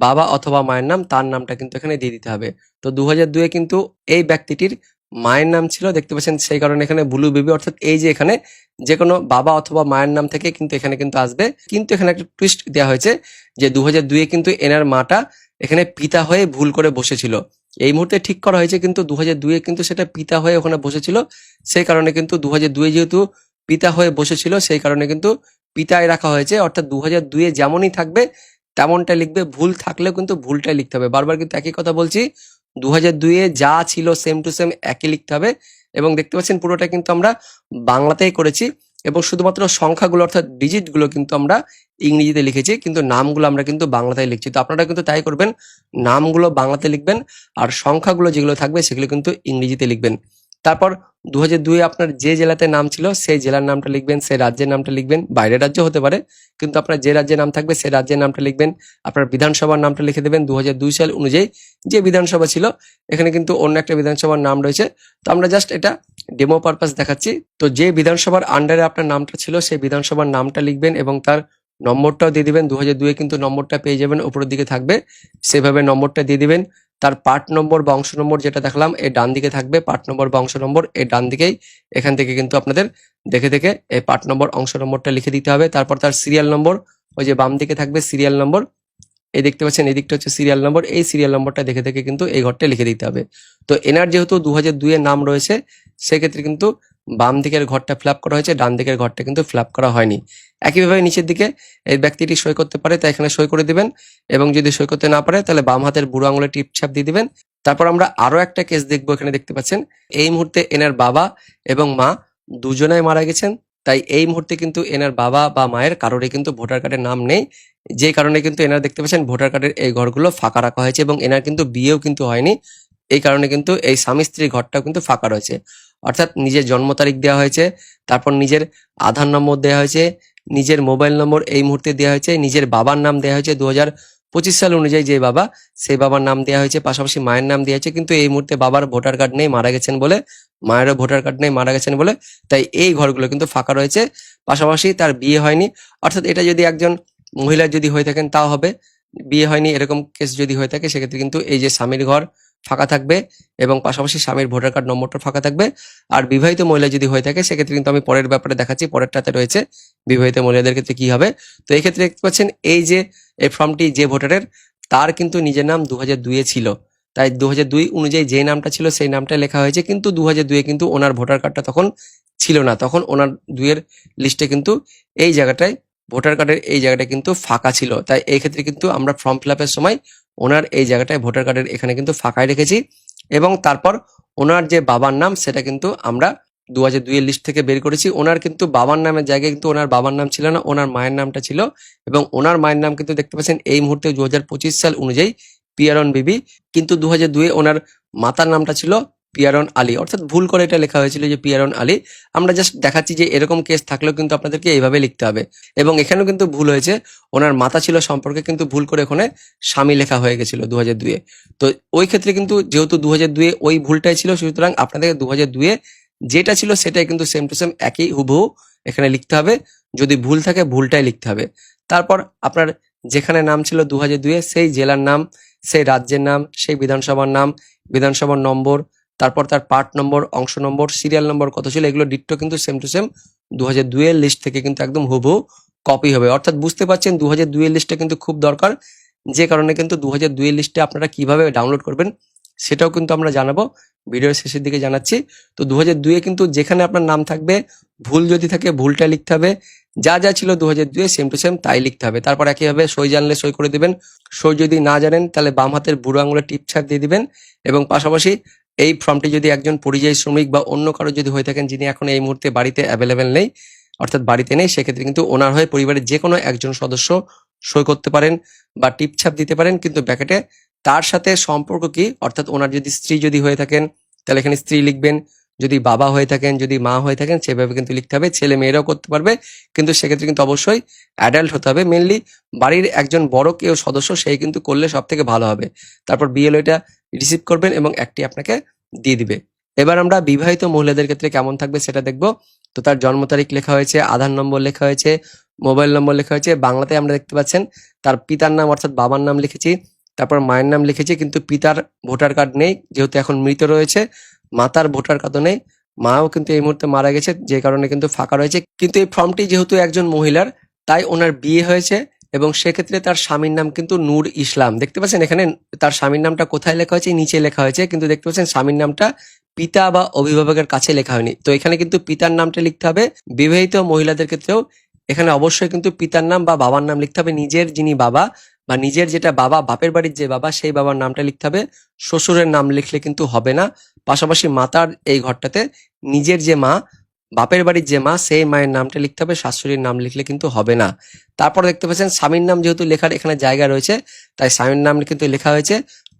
বাবা অথবা মায়ের নাম, তার নামটা কিন্তু এখানে দিয়ে দিতে হবে। তো দু হাজার দুয়ে কিন্তু এই ব্যক্তিটির মায়ের নাম ছিল, দেখতে পাচ্ছেন সেই কারণে এখানে ব্লু বেবি, অর্থাৎ এই যে এখানে যে কোনো বাবা অথবা মায়ের নাম থেকে কিন্তু এখানে কিন্তু আসবে। কিন্তু এখানে একটা টুইস্ট দেওয়া হয়েছে যে দু হাজার দুয়ে কিন্তু এনার মাটা এখানে পিতা হয়ে ভুল করে বসেছিল। এই মুহূর্তে ঠিক করা হয়েছে কিন্তু দু হাজার দুয়ে কিন্তু সেটা পিতা হয়ে ওখানে বসেছিল। সেই কারণে কিন্তু দু হাজার দুয়ে যেহেতু পিতা হয়ে বসেছিল, সেই কারণে কিন্তু পিতায় রাখা হয়েছে। অর্থাৎ দু হাজার দুয়ে যেমনই থাকবে তেমনটা লিখবে, ভুল থাকলেও কিন্তু ভুলটাই লিখতে হবে। বারবার কিন্তু একই কথা বলছি দু হাজার দুইয়ে যা ছিল সেম টু সেম একই লিখতে হবে এবং দেখতে পাচ্ছেন পুরোটা কিন্তু আমরা বাংলাতেই করেছি এবং শুধুমাত্র সংখ্যাগুলো অর্থাৎ ডিজিটগুলো কিন্তু আমরা ইংরেজিতে লিখেছি, কিন্তু নামগুলো আমরা কিন্তু বাংলাতেই লিখছি। তো আপনারা কিন্তু তাই করবেন, নামগুলো বাংলাতে লিখবেন আর সংখ্যাগুলো যেগুলো থাকবে সেগুলো কিন্তু ইংরেজিতে লিখবেন। তারপর দু হাজার দুয়ে আপনার যে জেলাতে নাম ছিল, সেই জেলার নামটা লিখবেন, সেই রাজ্যের নামটা লিখবেন, বাইরের রাজ্য হতে পারে, কিন্তু আপনার যে রাজ্যের নাম থাকবে, সেই রাজ্যের নামটা লিখবেন, আপনার বিধানসভার নামটা লিখে দেবেন দু দুই সাল অনুযায়ী যে বিধানসভা ছিল, এখানে কিন্তু অন্য একটা বিধানসভার নাম রয়েছে। তো আমরা জাস্ট এটা ডেমো পারপাস দেখাচ্ছি। তো যে বিধানসভার আন্ডারে আপনার নামটা ছিল, সেই বিধানসভার নামটা লিখবেন এবং তার নম্বরটাও দিয়ে দিবেন। দু হাজার দুয়ে কিন্তু নম্বরটা পেয়ে যাবেন উপরের দিকে থাকবে, সেভাবে নম্বরটা দিয়ে দিবেন। তার পার্ট নম্বর বা অংশ নম্বর যেটা দেখলাম এই ডান দিকে থাকবে। পার্ট নম্বর বা অংশ নম্বর এই ডান দিকেই। এখান থেকে কিন্তু আপনাদের দেখে দেখে এই পার্ট নম্বর, অংশ নম্বরটা লিখে দিতে হবে। তারপর তার সিরিয়াল নম্বর ওই যে বাম দিকে থাকবে সিরিয়াল নম্বর এই দেখতে পাচ্ছেন এই দিকটা হচ্ছে সিরিয়াল নম্বর এই সিরিয়াল নম্বরটা দেখে দেখে কিন্তু এই ঘরটা লিখে দিতে হবে। তো এনার যেহেতু দু হাজার দুইয়ের নাম রয়েছে, সেক্ষেত্রে কিন্তু বাম দিকের ঘরটা ফ্ল্যাপ করা হয়েছে, ডান দিকের ঘরটা কিন্তু ফ্ল্যাপ করা হয়নি। একইভাবে নিচের দিকে এই ব্যক্তিটি সই করতে পারে তাই এখানে সই করে দিবেন এবং যদি সই করতে না পারে, তাহলে বাম হাতের বুড়ো আঙুলে টিপ ছাপ দিয়ে দিবেন। তারপর আমরা আরও একটা কেস দেখব এখানে দেখতে পাচ্ছেন। এই মুহূর্তে এনার বাবা এবং মা দুজনাই মারা গেছেন, তাই এই মুহূর্তে কিন্তু এনার বাবা বা মায়ের কারোরই কিন্তু ভোটার কার্ডের নাম নেই। যে কারণে কিন্তু এনার দেখতে পাচ্ছেন ভোটার কার্ডের এই ঘরগুলো ফাঁকা রাখা হয়েছে এবং এনার কিন্তু বিয়েও কিন্তু হয়নি। এই কারণে কিন্তু এই স্বামী স্ত্রীর ঘরটাও কিন্তু ফাঁকা রয়েছে। অর্থাৎ নিজের জন্ম তারিখ দেওয়া হয়েছে, তারপর নিজের আধার নম্বর দেওয়া হয়েছে, নিজের মোবাইল নম্বর এই মুহূর্তে দেওয়া হয়েছে, নিজের বাবার নাম দেওয়া হয়েছে দু পঁচিশ সাল অনুযায়ী যে বাবা, সেই বাবার নাম দেওয়া হয়েছে, পাশাপাশি মায়ের নাম দেওয়া হয়েছে, কিন্তু এই মুহূর্তে বাবার ভোটার কার্ড নেই, মারা গেছেন বলে, মায়েরও ভোটার কার্ড নেই, মারা গেছেন বলে, তাই এই ঘরগুলো কিন্তু ফাঁকা রয়েছে, পাশাপাশি তার বিয়ে হয়নি, অর্থাৎ এটা যদি একজন মহিলা যদি হয়ে থাকেন, তাও হবে, বিয়ে হয়নি, এরকম কেস যদি হয়ে থাকে, সেক্ষেত্রে কিন্তু এই যে স্বামীর ঘর ফাঁকা থাকবে এবং পাশাপাশি স্বামীর ভোটার কার্ড নম্বরটা ফাঁকা থাকবে। আর বিবাহিত মহিলা যদি হয়ে থাকে, সেক্ষেত্রে কিন্তু আমি পরের ব্যাপারে দেখাচ্ছি, পরেরটাতে রয়েছে বিবাহিত মহিলাদের ক্ষেত্রে কি হবে। তো এই ক্ষেত্রে দেখতে পাচ্ছেন, এই যে, এই ফর্মটি যে ভোটারের, তার কিন্তু নিজের নাম দু হাজার দুইয়ে ছিল। তাই দু হাজার দুই অনুযায়ী যে নামটা ছিল, সেই নামটা লেখা হয়েছে, কিন্তু দু হাজার দুইয়ে কিন্তু ওনার ভোটার কার্ডটা তখন ছিল না। তখন ওনার দুইয়ের লিস্টে কিন্তু এই জায়গাটায় ভোটার কার্ডের এই জায়গাটা কিন্তু ফাঁকা ছিল। তাই এই ক্ষেত্রে কিন্তু আমরা ফর্ম ফিল সময় ওনার এই জায়গাটায় ভোটার কার্ডের এখানে কিন্তু ফাঁকায় রেখেছি এবং তারপর ওনার যে বাবার নাম সেটা কিন্তু আমরা দু হাজার দুইয়ের লিস্ট থেকে বের করেছি। ওনার কিন্তু বাবার নামের জায়গায় কিন্তু ওনার বাবার নাম ছিল না, ওনার মায়ের নামটা ছিল এবং ওনার মায়ের নাম কিন্তু দেখতে পাচ্ছেন এই মুহূর্তে দু হাজার পঁচিশ সাল অনুযায়ী পিয়ারন বিবি। কিন্তু দু হাজার দুয়ে ওনার মাতার নামটা ছিল পিয়ারন আলী। অর্থাৎ ভুল করে এটা লেখা হয়েছিল যে পিয়ারন আলী। আমরা জাস্ট দেখাচ্ছি যে এরকম কেস থাকলেও কিন্তু আপনাদেরকে এইভাবে লিখতে হবে। এবং এখানেও কিন্তু ভুল হয়েছে। ওনার মাতা ছিল সম্পর্কে কিন্তু ভুল করে ওখানে স্বামী লেখা হয়ে গেছিল দু হাজার দুয়ে তো ওই ক্ষেত্রে কিন্তু যেহেতু দু হাজার দুয়ে ওই ভুলটাই ছিল, সুতরাং আপনাদের দু হাজার দুয়ে যেটা ছিল সেটাই কিন্তু সেম টু সেম একই হুবহু এখানে লিখতে হবে। যদি ভুল থাকে ভুলটাই লিখতে হবে। তারপর আপনার যেখানে নাম ছিল দু হাজার দুয়ে সেই জেলার নাম, সেই রাজ্যের নাম, সেই বিধানসভার নাম, বিধানসভার নম্বর তারপর তার পার্ট নম্বর অংশ নম্বর সিরিয়াল নম্বর কত ছিল, এগুলো ডিট্টো কিন্তু সেম টু সেম দু হাজার দুইয়ের লিস্ট থেকে কিন্তু একদম হুবহু কপি হবে। অর্থাৎ বুঝতে পারছেন দু হাজার দুইয়ের লিস্টটা কিন্তু খুব দরকার। যে কারণে কিন্তু দু হাজার দুইয়ের লিস্টে আপনারা কীভাবে ডাউনলোড করবেন সেটাও কিন্তু আমরা জানাব। ভিডিওর শেষের দিকে জানাচ্ছি। তো দু হাজার দুইয়ে কিন্তু যেখানে আপনার নাম থাকবে, ভুল যদি থাকে ভুলটা লিখতে হবে। যা যা ছিল দু হাজার দুয়ে সেম টু সেম তাই লিখতে হবে। তারপর একইভাবে সই জানলে সই করে দিবেন। সই যদি না জানেন তাহলে বাম হাতের বুড়ো আঙুলে টিপ ছাপ দিয়ে দিবেন। এবং পাশাপাশি এই ফর্মটি যদি একজন পরিযায়ী শ্রমিক বা অন্য কারও যদি হয়ে থাকেন যিনি এখন এই মুহূর্তে বাড়িতে অ্যাভেলেবেল নেই, অর্থাৎ বাড়িতে নেই, সেক্ষেত্রে কিন্তু ওনার হয়ে পরিবারের যে কোনো একজন সদস্য সই করতে পারেন বা টিপছাপ দিতে পারেন, কিন্তু ব্যাকেটে তার সাথে সম্পর্ক কি? অর্থাৎ ওনার যদি স্ত্রী যদি হয়ে থাকেন, তাহলে এখানে স্ত্রী লিখবেন যদি বাবা হয়ে থাকেন, যদি মা হয়ে থাকেন, সেভাবে কিন্তু লিখতে হবে, ছেলে মেয়েরাও করতে পারবে। কিন্তু সেক্ষেত্রে কিন্তু অবশ্যই অ্যাডাল্ট হতে হবে। মেনলি বাড়ির একজন বড় কেউ সদস্য সেই কিন্তু করলে সব থেকে ভালো হবে। তারপর বিএলওটা রিসিভ করবেন এবং একটি আপনাকে দিয়ে দিবে। এবার আমরা বিবাহিত মহিলাদের ক্ষেত্রে কেমন থাকবে সেটা দেখব। তো তার জন্ম তারিখ লেখা হয়েছে, আধার নম্বর লেখা হয়েছে, মোবাইল নম্বর লেখা হয়েছে, বাংলাতে আমরা দেখতে পাচ্ছেন। তার পিতার নাম অর্থাৎ বাবার নাম লিখেছি, তারপর মায়ের নাম লিখেছি, কিন্তু পিতার ভোটার কার্ড নেই, যেহেতু এখন মৃত রয়েছে। মাতার ভোটার নেই, মাও কিন্তু এই মুহূর্তে মারা গেছে, যে কারণে কিন্তু ফাঁকা রয়েছে। কিন্তু এই ফর্মটি যেহেতু একজন মহিলার, তাই ওনার বিয়ে হয়েছে এবং সেক্ষেত্রে তার স্বামীর নাম কিন্তু নূর ইসলাম। দেখতে পাচ্ছেন এখানে তার স্বামীর নামটা কোথায় লেখা হয়েছে? নিচে লেখা হয়েছে, কিন্তু দেখতে পাচ্ছেন স্বামীর নামটা পিতা বা অভিভাবকের কাছে লেখা হয়নি। তো এখানে কিন্তু পিতার নামটা লিখতে হবে, বিবাহিত মহিলাদের ক্ষেত্রেও এখানে অবশ্যই কিন্তু পিতার নাম বা বাবার নাম লিখতে হবে, নিজের যিনি বাবা বা নিজের যেটা বাবা, বাপের বাড়ির যে বাবা, সেই বাবার নামটা লিখতে হবে। শ্বশুরের নাম লিখলে কিন্তু হবে না। পাশাপাশি মাতার এই ঘরটাতে নিজের যে মা, বাপের বাড়ির যে মা, সেই মায়ের নামটা লিখতে হবে, শাশুড়ির নাম লিখলে কিন্তু হবে না। তারপর দেখতে পাচ্ছেন স্বামীর নাম যেহেতু লেখার এখানে জায়গা রয়েছে, তাই স্বামীর নাম কিন্তু লেখা হয়েছে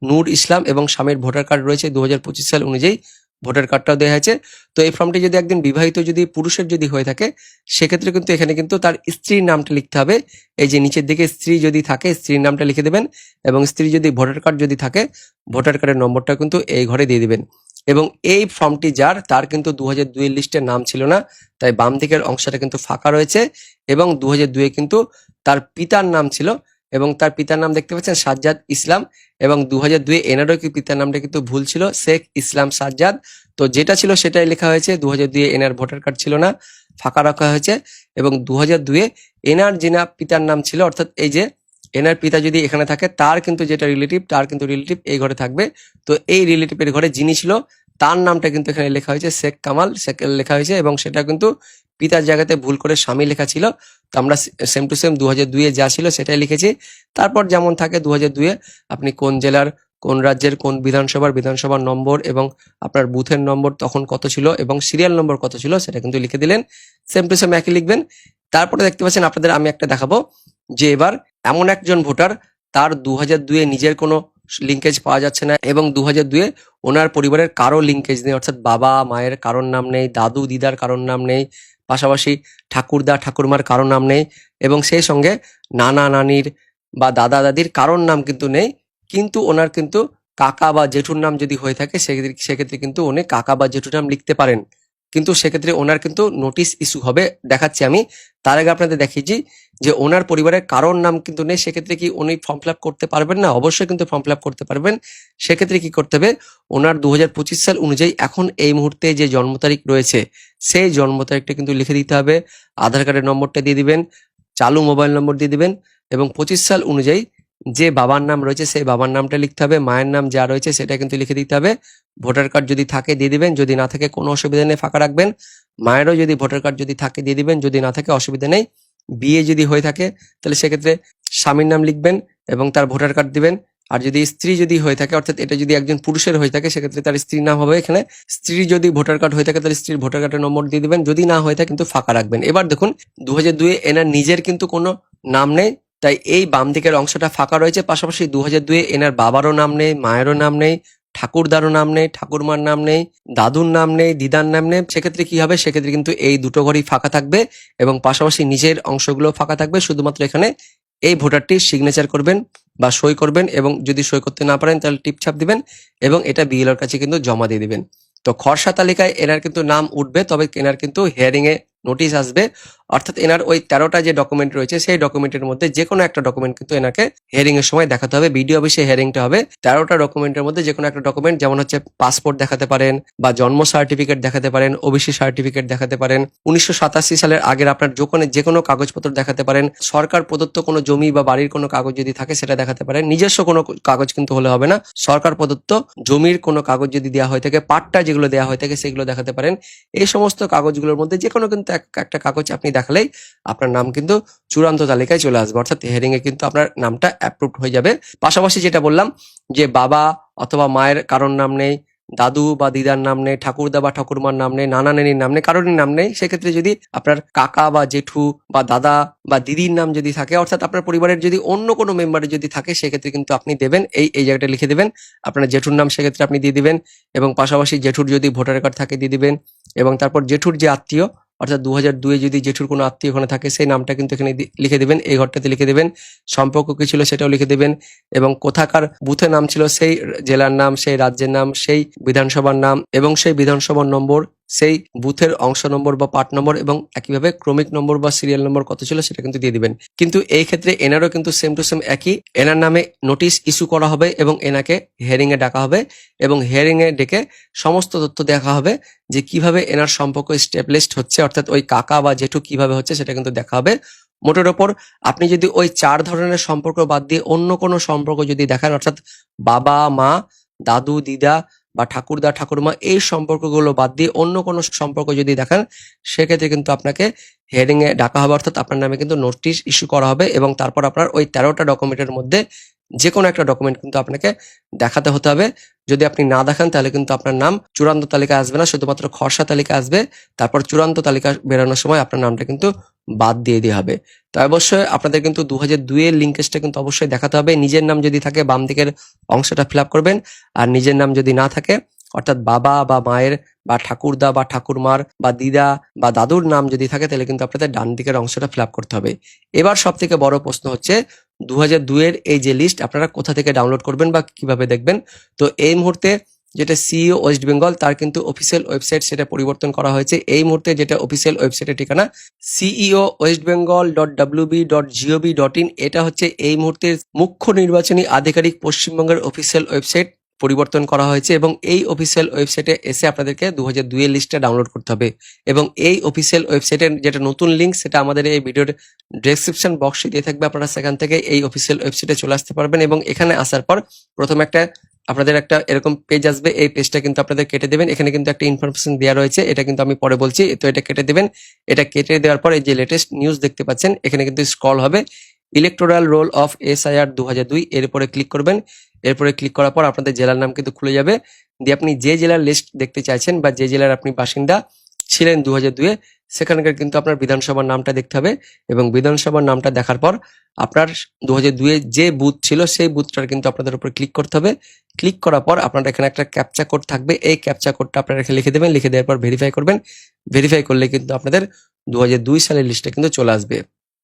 নূর ইসলাম এবং স্বামীর ভোটার কার্ড রয়েছে দু হাজার পঁচিশ সাল অনুযায়ী ভোটার কার্ডটাও দেওয়া হয়েছে। তো এই ফর্মটি যদি একদিন বিবাহিত যদি পুরুষের যদি হয়ে থাকে, সেক্ষেত্রে কিন্তু এখানে কিন্তু তার স্ত্রীর নামটা লিখতে হবে। এই যে নিচের দিকে স্ত্রী যদি থাকে, স্ত্রীর নামটা লিখে দেবেন এবং স্ত্রী যদি ভোটার কার্ড যদি থাকে, ভোটার কার্ডের নম্বরটা কিন্তু এই ঘরে দিয়ে দিবেন। এবং এই ফর্মটি যার, তার কিন্তু দু হাজার দুইয়ের লিস্টের নাম ছিল না, তাই বাম দিকের অংশটা কিন্তু ফাঁকা রয়েছে এবং দু হাজার দুয়ে কিন্তু তার পিতার নাম ছিল এবং তার পিতার নাম দেখতে পাচ্ছেন সাজ্জাদ ইসলাম এবং দু হাজার দুয়ে এনারও কি পিতার নামটা কিন্তু ভুল ছিল, শেখ ইসলাম সাজ্জাদ। তো যেটা ছিল সেটাই লেখা হয়েছে দু হাজার দুয়ে এনার ভোটার কার্ড ছিল না, ফাঁকা রাখা হয়েছে এবং দু হাজার দুয়ে এনার যিনা পিতার নাম ছিল, অর্থাৎ এই যে এনার পিতা যদি এখানে থাকে, তার কিন্তু যেটা রিলেটিভ তার কিন্তু রিলেটিভ এই ঘরে থাকবে। তো এই রিলেটিভের ঘরে যিনি ছিল, তার নামটা কিন্তু এখানে লেখা হয়েছে শেখ কামাল। শেখ লেখা হয়েছে এবং সেটা কিন্তু পিতার জায়গাতে ভুল করে স্বামী লেখা ছিল। তো আমরা সেম টু সেম দু হাজার দুয়ে যা ছিল সেটাই লিখেছি। তারপর যেমন থাকে দু হাজার দুয়ে আপনি কোন জেলার, কোন রাজ্যের, কোন বিধানসভার বিধানসভার নম্বর এবং আপনার বুথের নম্বর তখন কত ছিল এবং সিরিয়াল নম্বর কত ছিল সেটা কিন্তু লিখে দিলেন। সেম টু সেম একই লিখবেন। তারপরে দেখতে পাচ্ছেন আপনাদের আমি একটা দেখাবো যে এবার এমন একজন ভোটার তার দু হাজার দুয়ে নিজের কোনো লিঙ্কেজ পাওয়া যাচ্ছে না এবং দু হাজার দুয়ে ওনার পরিবারের কারও লিঙ্কেজ নেই, অর্থাৎ বাবা, মায়ের কারোর নাম নেই, দাদু, দিদার কারোর নাম নেই, পাশাপাশি ঠাকুরদা, ঠাকুরমার কারোর নাম নেই এবং সেই সঙ্গে নানা নানির বা দাদা দাদির কারোর নাম কিন্তু নেই, কিন্তু ওনার কিন্তু কাকা বা জেঠুর নাম যদি হয়ে থাকে, সেক্ষেত্রে সেক্ষেত্রে কিন্তু উনি কাকা বা জেঠুর নাম লিখতে পারেন। কিন্তু সেক্ষেত্রে ওনার কিন্তু নোটিশ ইস্যু হবে। দেখাচ্ছি আমি। তার আগে আপনাদের দেখিয়েছি যে ওনার পরিবারের কারোর নাম কিন্তু নেই। সেক্ষেত্রে কি উনি ফর্ম ফিল করতে পারবেন না? অবশ্যই কিন্তু ফর্ম ফিল করতে পারবেন। সেক্ষেত্রে কি করতে হবে? ওনার দু হাজার পঁচিশ সাল অনুযায়ী এখন এই মুহূর্তে যে জন্ম তারিখ রয়েছে, সেই জন্ম তারিখটা কিন্তু লিখে দিতে হবে। আধার কার্ডের নম্বরটা দিয়ে দিবেন, চালু মোবাইল নম্বর দিয়ে দিবেন এবং পঁচিশ সাল অনুযায়ী যে বাবার নাম রয়েছে, সেই বাবার নামটা লিখতে হবে। মায়ের নাম যা রয়েছে, সেটা কিন্তু লিখে দিতে হবে। ভোটার কার্ড যদি থাকে, দিয়ে দিবেন। যদি না থাকে, কোনো অসুবিধা নেই, ফাঁকা রাখবেন। মায়েরও যদি ভোটার কার্ড যদি থাকে, দিয়ে দিবেন। যদি না থাকে, অসুবিধা নেই। বিয়ে যদি হয়ে থাকে, তাহলে সেক্ষেত্রে স্বামীর নাম লিখবেন এবং তার ভোটার কার্ড দিবেন। আর যদি স্ত্রী যদি হয়ে থাকে, অর্থাৎ এটা যদি একজন পুরুষের হয়ে থাকে, সেক্ষেত্রে তার স্ত্রীর নাম হবে এখানে। স্ত্রী যদি ভোটার কার্ড হয়ে থাকে, তাহলে স্ত্রীর ভোটার কার্ডের নম্বর দিয়ে দিবেন। যদি না হয়ে থাকে, কিন্তু ফাঁকা রাখবেন। এবার দেখুন দু হাজার দুয়ে এনার নিজের কিন্তু কোনো নাম নেই। তাই এই বাম দিকের অংশটা ফাঁকা রয়েছে। পাশাপাশি দু হাজার দুয়ে এনার বাবারও নাম নেই, মায়েরও নাম নেই, ঠাকুরদারও নাম নেই, ঠাকুরমার নাম নেই, দাদুর নাম নেই, দিদার নাম নেই। সেক্ষেত্রে কি হবে? সেক্ষেত্রে কিন্তু এই দুটো ঘরই ফাঁকা থাকবে এবং পাশাপাশি নিজের অংশগুলো ফাঁকা থাকবে। শুধুমাত্র এখানে এই ভোটারটি সিগনেচার করবেন বা সই করবেন এবং যদি সই করতে না পারেন তাহলে টিপছাপ দিবেন এবং এটা বিএলওর কাছে কিন্তু জমা দিয়ে দিবেন। তো খরসা তালিকায় এনার কিন্তু নাম উঠবে, তবে এনার কিন্তু হিয়ারিং এ নোটিশ আসবে। অর্থাৎ এনার ওই তেরোটা যে ডকুমেন্ট রয়েছে, সেই ডকুমেন্টের মধ্যে যে কোনো একটা ডকুমেন্ট কিন্তু এনাকে হিয়ারিং এর সময় দেখাতে হবে। বিডিও অফিসে হেয়ারিংটা হবে। তেরোটা ডকুমেন্টের মধ্যে যে কোনো একটা ডকুমেন্ট যেমন হচ্ছে পাসপোর্ট দেখাতে পারেন বা জন্ম সার্টিফিকেট দেখাতে পারেন ওবিসি সার্টিফিকেট দেখাতে পারেন। উনিশশো সাতাশি সালের আগের আপনার যে যে কোনো কাগজপত্র দেখাতে পারেন, সরকার প্রদত্ত কোনো জমি বা বাড়ির কোনো কাগজ যদি থাকে সেটা দেখাতে পারেন। নিজস্ব কোনো কাগজ কিন্তু হলে হবে না। সরকার প্রদত্ত জমির কোনো কাগজ যদি দেওয়া হয়ে থাকে, পাট্টা যেগুলো দেওয়া হয়ে থাকে সেগুলো দেখাতে পারেন। এই সমস্ত কাগজগুলোর মধ্যে যে কোনো কিন্তু এক- একটা কাগজ আপনি দেখালেই আপনার নাম কিন্তু চূড়ান্ত তালিকায় চলে আসবে। অর্থাৎ হিয়ারিং এ কিন্তু আপনার নামটা অ্যাপ্রুভড হয়ে যাবে। পাশাপাশি যেটা বললাম যে বাবা অথবা মায়ের কারোর নাম নেই, দাদু বা দিদার নাম নেই, ঠাকুরদা বা ঠাকুরমার নাম নেই, নানা নানির নাম নেই, কারোরই নাম নেই, সেক্ষেত্রে যদি আপনার কাকা বা জেঠু বা দাদা বা দিদির নাম যদি থাকে, অর্থাৎ আপনার পরিবারের যদি অন্য কোনো মেম্বারের যদি থাকে, সেক্ষেত্রে কিন্তু আপনি দেবেন, এই এই জায়গাটা লিখে দেবেন। আপনার জেঠুর নাম সেক্ষেত্রে আপনি দিয়ে দিবেন এবং পাশাপাশি জেঠুর যদি ভোটার কার্ড থাকে, দিয়ে দিবেন এবং তারপর জেঠুর যে আত্মীয় অর্থাৎ দু হাজার দুয়ে যদি জেঠুর কোনো আত্মীয় ওখানে থাকে, সেই নামটা কিন্তু এখানে লিখে দেবেন, এই ঘরটাতে লিখে দেবেন। সম্পর্ক কী ছিল সেটাও লিখে দেবেন এবং কোথাকার বুথে নাম ছিল সেই জেলার নাম, সেই রাজ্যের নাম, সেই বিধানসভার নাম এবং সেই বিধানসভার নম্বর সেই বুথের অংশ নম্বর বা পার্ট নম্বর এবং একইভাবে ক্রমিক নম্বর বা সিরিয়াল নম্বর কত ছিল সেটা কিন্তু দিয়ে দিবেন। কিন্তু এই ক্ষেত্রে এনারও কিন্তু সেম টু সেম একই। এনার নামে নোটিশ ইস্যু করা হবে এবং এনাকে হিয়ারিং এ ডাকা হবে এবং হিয়ারিং এ ডেকে সমস্ত তথ্য দেখা হবে যে কীভাবে এনার সম্পর্ক স্টেবলিশড হচ্ছে, অর্থাৎ ওই কাকা বা জেঠু কীভাবে হচ্ছে সেটা কিন্তু দেখা হবে। মোটের ওপর আপনি যদি ওই চার ধরনের সম্পর্ক বাদ দিয়ে অন্য কোনো সম্পর্ক যদি দেখান, অর্থাৎ বাবা, মা, দাদু, দিদা বা ঠাকুরদা, ঠাকুরমা এই সম্পর্কগুলো বাদ দিয়ে অন্য কোনো সম্পর্ক যদি দেখেন, সেক্ষেত্রে কিন্তু আপনাকে হিয়ারিং এ ডাকা হবে, অর্থাৎ আপনার নামে কিন্তু নোটিশ ইস্যু করা হবে এবং তারপর আপনার ওই তেরোটা ডকুমেন্টের মধ্যে যে কোনো একটা ডকুমেন্ট কিন্তু আপনাকে দেখাতে হতে হবে। যদি আপনি না দেখান, তাহলে কিন্তু আপনার নাম চূড়ান্ত তালিকা আসবে না, শুধুমাত্র খসড়া তালিকা আসবে। তারপর চূড়ান্ত তালিকা বেরোনোর সময় আপনার নামটা কিন্তু বাদ দিয়ে দেওয়া হবে। তো অবশ্যই আপনাদের কিন্তু দু হাজার দুইয়ের লিঙ্কেজটা কিন্তু অবশ্যই দেখাতে হবে। নিজের নাম যদি থাকে বাম দিকের অংশটা ফিল করবেন। আর নিজের নাম যদি না থাকে অর্থাৎ বাবা বা মায়ের বা ঠাকুরদা বা ঠাকুরমার বা দিদা বা দাদুর নাম যদি থাকে, তাহলে কিন্তু আপনাদের ডান দিকের অংশটা ফিল করতে হবে। এবার সব থেকে বড় প্রশ্ন হচ্ছে দু হাজার এই যে লিস্ট আপনারা কোথা থেকে ডাউনলোড করবেন বা কীভাবে দেখবেন? তো এই মুহূর্তে যেটা সিইও ওয়েস্ট বেঙ্গল তার কিন্তু অফিসিয়াল ওয়েবসাইট সেটা পরিবর্তন করা হয়েছে। এই মুহূর্তে যেটা অফিসিয়াল ওয়েবসাইটের ঠিকানা CEO West Bengal dot WB dot GOV dot in এটা হচ্ছে এই মুহূর্তের মুখ্য নির্বাচনী আধিকারিক পশ্চিমবঙ্গের অফিসিয়াল ওয়েবসাইট পরিবর্তন করা হয়েছে এবং এই অফিসিয়াল ওয়েবসাইটে এসে আপনাদেরকে দু হাজার দুইয়ের লিস্টটা ডাউনলোড করতে হবে এবং এই অফিসিয়াল ওয়েবসাইটের যেটা নতুন লিঙ্ক সেটা আমাদের এই ভিডিওর ডেসক্রিপশন বক্সে দিয়ে থাকবে। আপনারা সেখান থেকে এই অফিসিয়াল ওয়েবসাইটে চলে আসতে পারবেন এবং এখানে আসার পর প্রথম একটা আপনাদের একটা এরকম পেজ আসবে। এই পেজটা কিন্তু আপনাদের কেটে দেবেন। এখানে কিন্তু একটা ইনফরমেশন দেওয়া রয়েছে। এটা কিন্তু আমি পরে বলছি। তো এটা কেটে দেবেন। এটা কেটে দেওয়ার পর এই যে লেটেস্ট নিউজ দেখতে পাচ্ছেন, এখানে কিন্তু স্ক্রল হবে। ইলেকটোরাল রোল অফ এসআইআর দু হাজার দুই এর উপরে ক্লিক করবেন। এরপরে ক্লিক করার পর আপনাদের জেলার নাম কিন্তু খুলে যাবে। দিয়ে আপনি যে জেলার লিস্ট দেখতে চাইছেন বা যে জেলার আপনি বাসিন্দা ছিলেন দু হাজার দুয়ে সেখানকার কিন্তু আপনার বিধানসভার নামটা দেখতে হবে এবং বিধানসভার নামটা দেখার পর আপনার দু হাজার দুয়ে যে বুথ ছিল, সেই বুথটার কিন্তু আপনাদের উপর ক্লিক করতে হবে। ক্লিক করার পর আপনার এখানে একটা ক্যাপচা কোড থাকবে। এই ক্যাপচা কোডটা আপনারা এখানে লিখে দেবেন। লিখে দেওয়ার পর ভেরিফাই করবেন। ভেরিফাই করলে কিন্তু আপনাদের দু হাজার দুই সালের লিস্টে কিন্তু চলে আসবে।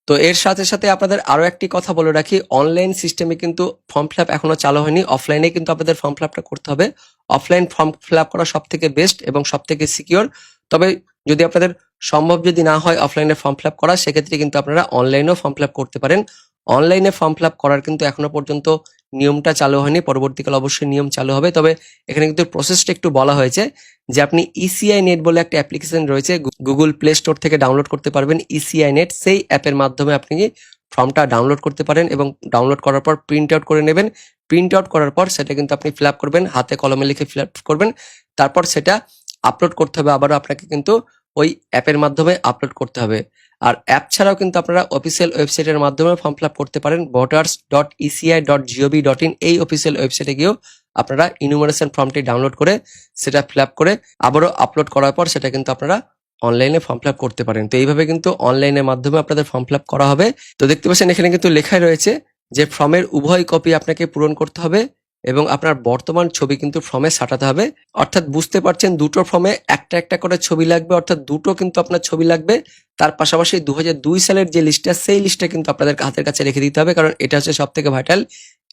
তো এর সাথে সাথে আপনাদের আরও একটি কথা বলে রাখি অনলাইন সিস্টেমে কিন্তু ফর্ম ফিল এখনও চালু হয়নি। অফলাইনে কিন্তু আপনাদের ফর্ম ফিল আপটা করতে হবে। অফলাইন ফর্ম ফিল আপ করা সব থেকে বেস্ট এবং সব থেকে সিকিওর তবে যদি আপনাদের সম্ভব যদি না হয় অফলাইনে ফর্ম ফিল আপ করা, সেক্ষেত্রে কিন্তু আপনারা অনলাইনেও ফর্ম ফিল আপ করতে পারেন। অনলাইনে ফর্ম ফিল আপ করার কিন্তু এখনও পর্যন্ত নিয়মটা চালু হয়নি। পরবর্তীকালে অবশ্যই নিয়ম চালু হবে। তবে এখানে কিন্তু প্রসেসটা একটু বলা হয়েছে। যে আপনি ইসিআই নেট বলে একটা অ্যাপ্লিকেশন রয়েছে গুগল প্লে স্টোর থেকে ডাউনলোড করতে পারবেন ইসিআই নেট সেই অ্যাপের মাধ্যমে আপনি ফর্মটা ডাউনলোড করতে পারেন এবং ডাউনলোড করার পর প্রিন্ট আউট করে নেবেন। প্রিন্ট আউট করার পর সেটা কিন্তু আপনি ফিল করবেন, হাতে কলমে লিখে ফিল করবেন। তারপর সেটা আপলোড করতে হবে, আবারও আপনাকে কিন্তু ওই অ্যাপের মাধ্যমে আপলোড করতে হবে। আর অ্যাপ ছাড়াও কিন্তু আপনারা অফিসিয়াল ওয়েবসাইটের মাধ্যমে ফর্ম ফিল করতে পারেন। Voters dot ECI dot GOV dot in এই অফিসিয়াল ওয়েবসাইটে গিয়েও আপনারা ইনুমারেশন ফর্মটি ডাউনলোড করে সেটা ফিল করে আবারও আপলোড করার পর সেটা কিন্তু আপনারা অনলাইনে ফর্ম ফিল করতে পারেন। তো এইভাবে কিন্তু অনলাইনের মাধ্যমে আপনাদের ফর্ম ফিল করা হবে। তো দেখতে পাচ্ছেন এখানে কিন্তু লেখাই রয়েছে যে ফর্মের উভয় কপি আপনাকে পূরণ করতে হবে এবং আপনার বর্তমান ছবি কিন্তু ফর্মে সাটাতে হবে। অর্থাৎ বুঝতে পারছেন দুটো ফর্মে একটা একটা করে ছবি লাগবে, অর্থাৎ দুটো কিন্তু আপনার ছবি লাগবে। তার পাশাপাশি দু সালের যে লিস্টটা সেই লিস্টটা কিন্তু আপনাদের হাতের কাছে রেখে দিতে হবে, কারণ এটা হচ্ছে সব থেকে ভাইটাল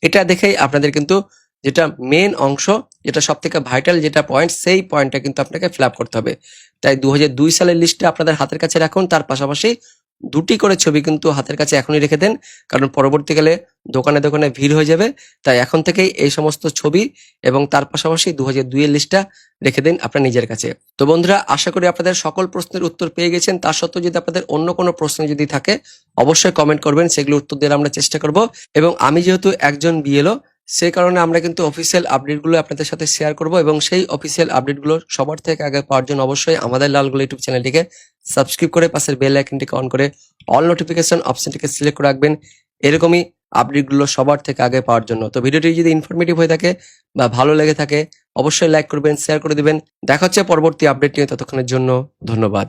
এটা দেখেই আপনাদের কিন্তু যেটা মেন অংশ, যেটা সব থেকে ভাইটাল যেটা পয়েন্ট সেই পয়েন্টটা কিন্তু আপনাকে ফিল করতে হবে। তাই দু দুই সালের লিস্টটা আপনাদের হাতের কাছে রাখুন, তার পাশাপাশি দুটি করে ছবি কিন্তু হাতের কাছে এখনই রেখে দেন, কারণ পরবর্তীকালে দোকানে দোকানে ভিড় হয়ে যাবে। তাই এখন থেকেই এই সমস্ত ছবি এবং তার পাশাপাশি দু হাজার দুইয়ের লিস্টটা রেখে দিন আপনার নিজের কাছে। তো বন্ধুরা, আশা করি আপনাদের সকল প্রশ্নের উত্তর পেয়ে গেছেন। তার সত্ত্বেও যদি আপনাদের অন্য কোনো প্রশ্ন যদি থাকে, অবশ্যই কমেন্ট করবেন সেগুলো উত্তর দেওয়ার আমরা চেষ্টা করব। এবং আমি যেহেতু একজন বিএলও সেই কারণে আমরা কিন্তু অফিসিয়াল আপডেটগুলো আপনাদের সাথে শেয়ার করব এবং সেই অফিসিয়াল আপডেটগুলো সবার থেকে আগে পাওয়ার জন্য অবশ্যই আমাদের লালগুলো ইউটিউব চ্যানেলটিকে সাবস্ক্রাইব করে পাশের বেল আইকনটিকে অন করে অল নোটিফিকেশন অপশনটিকে সিলেক্ট করে রাখবেন। এরকমই আপডেটগুলো সবার থেকে আগে পাওয়ার জন্য। তো ভিডিওটি যদি ইনফরমেটিভ হয়ে থাকে বা ভালো লেগে থাকে, অবশ্যই লাইক করবেন শেয়ার করে দিবেন। দেখা হচ্ছে পরবর্তী আপডেট নিয়ে ততক্ষণের জন্য ধন্যবাদ।